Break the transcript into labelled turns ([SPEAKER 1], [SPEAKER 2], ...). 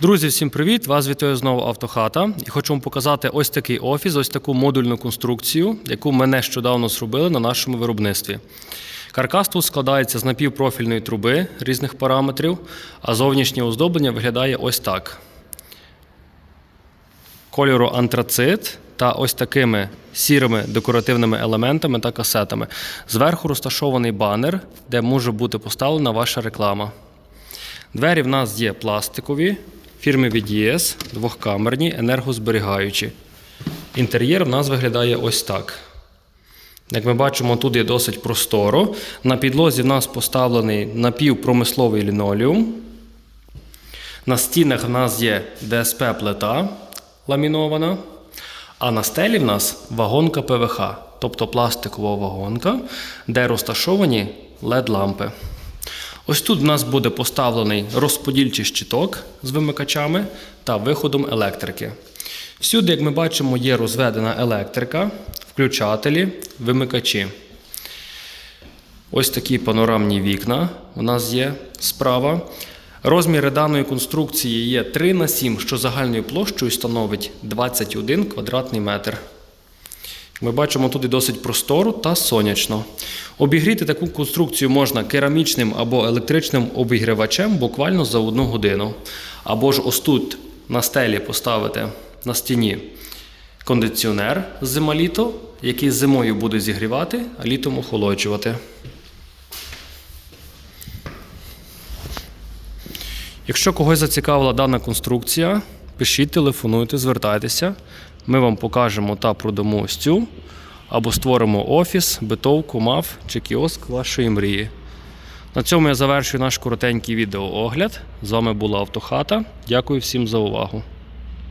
[SPEAKER 1] Друзі, всім привіт! Вас вітає знову Автохата. І хочу вам показати ось такий офіс, ось таку модульну конструкцію, яку ми нещодавно зробили на нашому виробництві. Каркас тут складається з напівпрофільної труби різних параметрів, а зовнішнє оздоблення виглядає ось так. Кольору антрацит та ось такими сірими декоративними елементами та касетами. Зверху розташований банер, де може бути поставлена ваша реклама. Двері в нас є пластикові, фірми VDS, двохкамерні, енергозберігаючі. Інтер'єр в нас виглядає ось так. Як ми бачимо, тут є досить просторо. На підлозі в нас поставлений напівпромисловий лінолеум. На стінах в нас є ДСП-плита ламінована. А на стелі в нас вагонка ПВХ, тобто пластикова вагонка, де розташовані LED-лампи. Ось тут в нас буде поставлений розподільчий щиток з вимикачами та виходом електрики. Всюди, як ми бачимо, є розведена електрика, включателі, вимикачі. Ось такі панорамні вікна у нас є справа. Розміри даної конструкції є 3 на 7, що загальною площею становить 21 квадратний метр. Ми бачимо тут і досить просторо та сонячно. Обігріти таку конструкцію можна керамічним або електричним обігрівачем буквально за одну годину. Або ж ось тут на стелі поставити на стіні кондиціонер зима-літо, який зимою буде зігрівати, а літом охолоджувати. Якщо когось зацікавила дана конструкція, пишіть, телефонуйте, звертайтеся. Ми вам покажемо та продамо ось цю, або створимо офіс, битовку, мав чи кіоск вашої мрії. На цьому я завершую наш коротенький відеоогляд. З вами була Автохата. Дякую всім за увагу.